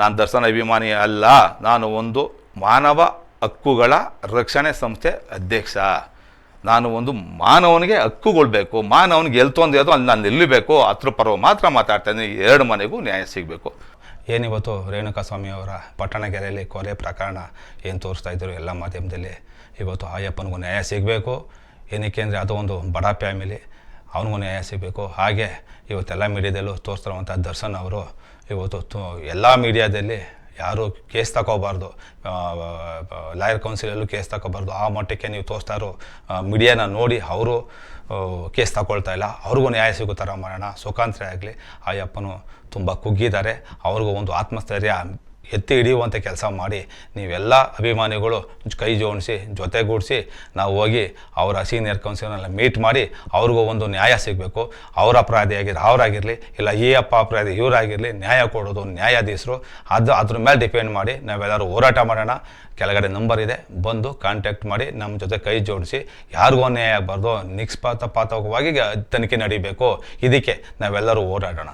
ನಾನು ದರ್ಶನ ಅಭಿಮಾನಿ ಅಲ್ಲ, ನಾನು ಒಂದು ಮಾನವ ಹಕ್ಕುಗಳ ರಕ್ಷಣೆ ಸಂಸ್ಥೆ ಅಧ್ಯಕ್ಷ. ನಾನು ಒಂದು ಮಾನವನಿಗೆ ಹಕ್ಕುಗೊಳ್ಬೇಕು ಮಾನವನಿಗೆ ಎಲ್ಲಿ ತೊಂದರೆ ಅದು ಅಲ್ಲಿ ನಾನು ನಿಲ್ಲಬೇಕು ಹತ್ರ ಪರ್ವ ಮಾತ್ರ ಮಾತಾಡ್ತೇನೆ ಎರಡು ಮನೆಗೂ ನ್ಯಾಯ ಸಿಗಬೇಕು. ಏನಿವತ್ತು ರೇಣುಕಾ ಸ್ವಾಮಿ ಅವರ ಪಟ್ಟಣಗೆರೆಯಲ್ಲಿ ಕೊಲೆ ಪ್ರಕರಣ ಏನು ತೋರಿಸ್ತಾ ಇದ್ದರು ಎಲ್ಲ ಮಾಧ್ಯಮದಲ್ಲಿ, ಇವತ್ತು ಆಯಪ್ಪನಿಗೂ ನ್ಯಾಯ ಸಿಗಬೇಕು. ಏನಕ್ಕೆ ಅಂದರೆ ಅದು ಒಂದು ಬಡ ಫ್ಯಾಮಿಲಿ. ಅವನಿಗೂ ನ್ಯಾಯ ಸಿಗಬೇಕು. ಹಾಗೆ ಇವತ್ತೆಲ್ಲ ಮೀಡಿಯಾದಲ್ಲೂ ತೋರಿಸ್ತಿರುವಂಥ ದರ್ಶನ್ ಅವರು ಇವತ್ತು ಎಲ್ಲ ಮೀಡಿಯಾದಲ್ಲಿ ಯಾರೂ ಕೇಸ್ ತಗೋಬಾರ್ದು. ಲಾಯರ್ ಕೌನ್ಸಿಲಲ್ಲೂ ಕೇಸ್ ತಗೋಬಾರ್ದು. ಆ ಮಟ್ಟಕ್ಕೆ ನೀವು ತೋರಿಸ್ತಾ ಇರೋ ಮೀಡಿಯಾನ ನೋಡಿ ಅವರು ಕೇಸ್ ತಗೊಳ್ತಾ ಇಲ್ಲ. ಅವ್ರಿಗೂ ನ್ಯಾಯ ಸಿಗೋ ಥರ ಮಾಡೋಣ ಸುಖಾಂತ್ರಿ ಆಗಲಿ. ಆ ಅಪ್ಪನು ತುಂಬ ಕುಗ್ಗಿದ್ದಾರೆ. ಅವ್ರಿಗೂ ಒಂದು ಆತ್ಮಸ್ಥೈರ್ಯ ಎತ್ತಿ ಹಿಡಿಯುವಂಥ ಕೆಲಸ ಮಾಡಿ ನೀವೆಲ್ಲ ಅಭಿಮಾನಿಗಳು ಕೈ ಜೋಡಿಸಿ, ಜೊತೆಗೂಡಿಸಿ ನಾವು ಹೋಗಿ ಅವರ ಸೀನಿಯರ್ ಕೌನ್ಸಿಲರ್ನೆಲ್ಲ ಮೀಟ್ ಮಾಡಿ ಅವ್ರಿಗೂ ಒಂದು ನ್ಯಾಯ ಸಿಗಬೇಕು. ಅವರ ಅಪರಾಧಿ ಅವರಾಗಿರಲಿ, ಇಲ್ಲ ಈ ಅಪ್ಪ ಅಪರಾಧಿ, ಇವರಾಗಿರಲಿ ನ್ಯಾಯ ಕೊಡೋದು ನ್ಯಾಯಾಧೀಶರು. ಅದು ಅದ್ರ ಮೇಲೆ ಡಿಪೆಂಡ್ ಮಾಡಿ ನಾವೆಲ್ಲರೂ ಹೋರಾಟ ಮಾಡೋಣ. ಕೆಳಗಡೆ ನಂಬರ್ ಇದೆ, ಬಂದು ಕಾಂಟ್ಯಾಕ್ಟ್ ಮಾಡಿ ನಮ್ಮ ಜೊತೆ ಕೈ ಜೋಡಿಸಿ ಯಾರಿಗೂ ಅನ್ಯಾಯ ಆಗಬಾರ್ದು ಪಾತವಾಗಿ ತನಿಖೆ ನಡೀಬೇಕು. ಇದಕ್ಕೆ ನಾವೆಲ್ಲರೂ ಹೋರಾಡೋಣ.